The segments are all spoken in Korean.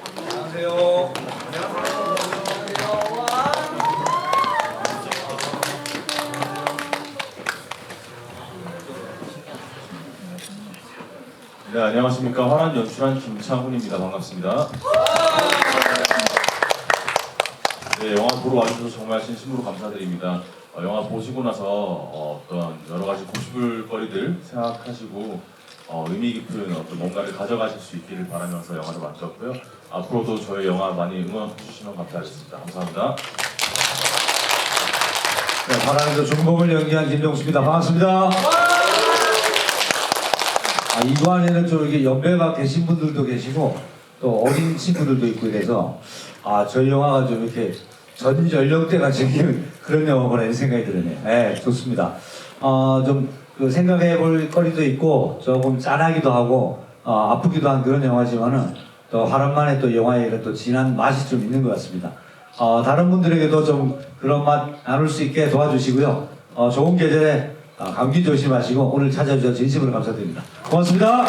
안녕하세요. 네, 안녕하십니까. 화란 연출한 김창훈입니다. 반갑습니다. 네, 영화 보러 와주셔서 정말 진심으로 감사드립니다. 어, 영화 보시고 나서 어, 떤 여러 가지 고집을 거리들 생각하시고 어, 의미 깊은 어떤 뭔가를 가져가실 수 있기를 바라면서 영화를 만들었고요. 앞으로도 저희 영화 많이 응원해 주시면 감사하겠습니다. 감사합니다. 네, 바람에서 중복을 연기한 김정수입니다. 반갑습니다. 아, 이관에는 좀 이렇게 연배가 계신 분들도 계시고 또 어린 친구들도 있고 이래서 아 저희 영화가 좀 이렇게 전 연령대가 즐기는 그런 영화구나 이런 생각이 드네요. 네, 좋습니다. 어좀 그 생각해 볼 거리도 있고 조금 짠하기도 하고 어, 아프기도 한 그런 영화지만은 또 화란만의 또 영화에 이런 또 진한 맛이 좀 있는 것 같습니다. 어, 다른 분들에게도 좀 그런 맛 나눌 수 있게 도와주시고요. 어, 좋은 계절에 어, 감기 조심하시고 오늘 찾아주셔서 진심으로 감사드립니다. 고맙습니다.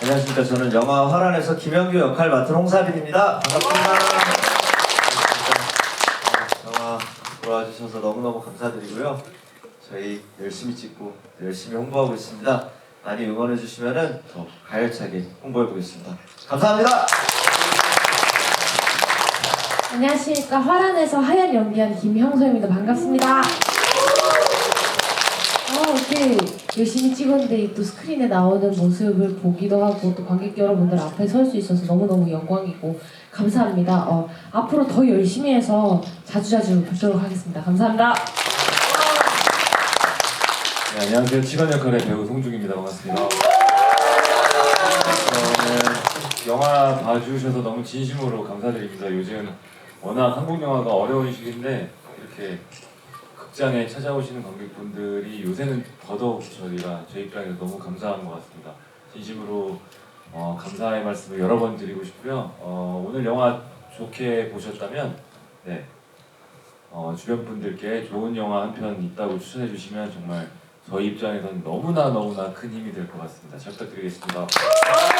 안녕하십니까. 저는 영화 화란에서 김영규 역할 맡은 홍사빈입니다. 반갑습니다. 영화 보러 와주셔서 너무너무 감사드리고요. 저희 열심히 찍고 열심히 홍보하고 있습니다. 많이 응원해 주시면 더 가열차게 홍보해 보겠습니다. 감사합니다. 안녕하십니까 화란에서 하얀 연기한 김형소입니다 반갑습니다 어, 이렇게 열심히 찍었는데 또 스크린에 나오는 모습을 보기도 하고 또 관객 여러분들 앞에 설 수 있어서 너무너무 영광이고 감사합니다 어, 앞으로 더 열심히 해서 자주자주 뵙도록 하겠습니다 감사합니다 네, 안녕하세요. 치관 역할의 배우 송중입니다. 반갑습니다. 저는 영화 봐주셔서 너무 진심으로 감사드립니다. 요즘 워낙 한국 영화가 어려운 시기인데 이렇게 극장에 찾아오시는 관객분들이 요새는 더더욱 저희가 제 입장에서 너무 감사한 것 같습니다. 진심으로 어, 감사의 말씀을 여러 번 드리고 싶고요. 어, 오늘 영화 좋게 보셨다면 네, 어, 주변 분들께 좋은 영화 한 편 있다고 추천해 주시면 정말 저희 입장에선 너무나 너무나 큰 힘이 될 것 같습니다. 잘 부탁드리겠습니다.